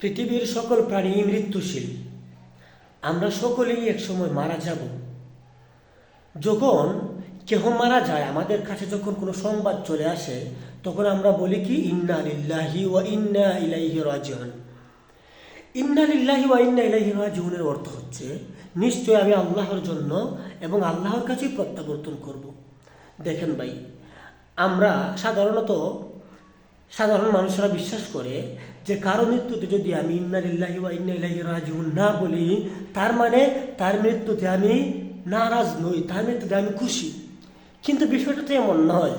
পৃথিবীর সকল প্রাণী মৃত্যুশীল। আমরা সকলেই একসময় মারা যাব। যখন কেহ মারা যায়, আমাদের কাছে যখন কোনো সংবাদ চলে আসে, তখন আমরা বলি কি, ইন্না লিল্লাহি ওয়া ইন্না ইলাইহি রাজিউন। ইন্না লিল্লাহি ওয়া ইন্না ইলাইহি রাজিউনের অর্থ হচ্ছে, নিশ্চয় আমি আল্লাহর জন্য এবং আল্লাহর কাছেই প্রত্যাবর্তন করব। দেখেন ভাই, আমরা সাধারণত সাধারণ মানুষরা বিশ্বাস করে যে কারও মৃত্যুতে যদি আমি ইন্না লিল্লাহি ওয়া ইন্না ইলাইহি রাজিউন না বলি, তার মানে তার মৃত্যুতে আমি নারাজ নই, তার মৃত্যুতে আমি খুশি। কিন্তু বিষয়টা তো এমন নয়।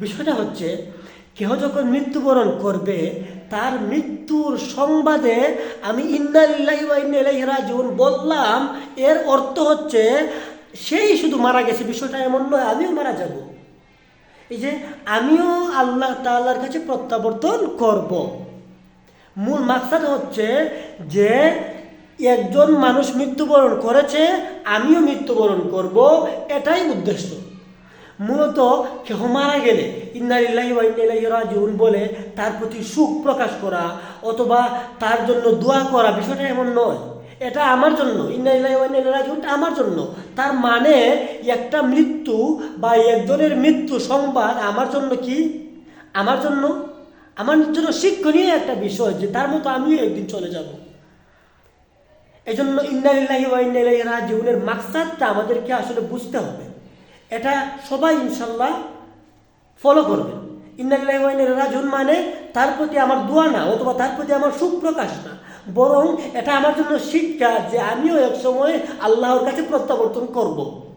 বিষয়টা হচ্ছে, কেহ যখন মৃত্যুবরণ করবে, তার মৃত্যুর সংবাদে আমি ইন্না লিল্লাহি ওয়া ইন্না ইলাইহি রাজিউন বললাম, এর অর্থ হচ্ছে, সেই শুধু মারা গেছে, বিষয়টা এমন নয়, আমিও মারা যাব। এই যে আমিও আল্লাহ তাআলার কাছে প্রত্যাবর্তন করব। মূল মাকসাদ হচ্ছে যে একজন মানুষ মৃত্যুবরণ করেছে, আমিও মৃত্যুবরণ করব, এটাই উদ্দেশ্য। মূলত কেহ মারা গেলে ইলাইহি রাজিউন বলে তার প্রতি সুখ প্রকাশ করা অথবা তার জন্য দোয়া করা বিষয়টা এমন নয়। এটা আমার জন্য। আমার জন্য। তার মানে একটা মৃত্যু বা একজনের মৃত্যু সংবাদ আমার জন্য কি? আমার জন্য? আমার জন্য শিক্ষণীয় একটা বিষয় যে তার মতো আমিও একদিন চলে যাব। এই জন্য ইন্নালিল্লাহি ওয়া ইন্না ইলাইহি রাজিউনের মাকসাদটা আমাদেরকে আসলে বুঝতে হবে। এটা সবাই ইনশাল্লাহ ফলো করবে। ইন্নালিল্লাহি ওয়া ইন্না ইলাইহি রাজিউন মানে তার প্রতি আমার দোয়া না, অথবা তার প্রতি আমার সুখ প্রকাশ না। বরং এটা আমার জন্য শিক্ষা যে আমিও এক সময় আল্লাহর কাছে প্রত্যাবর্তন করব।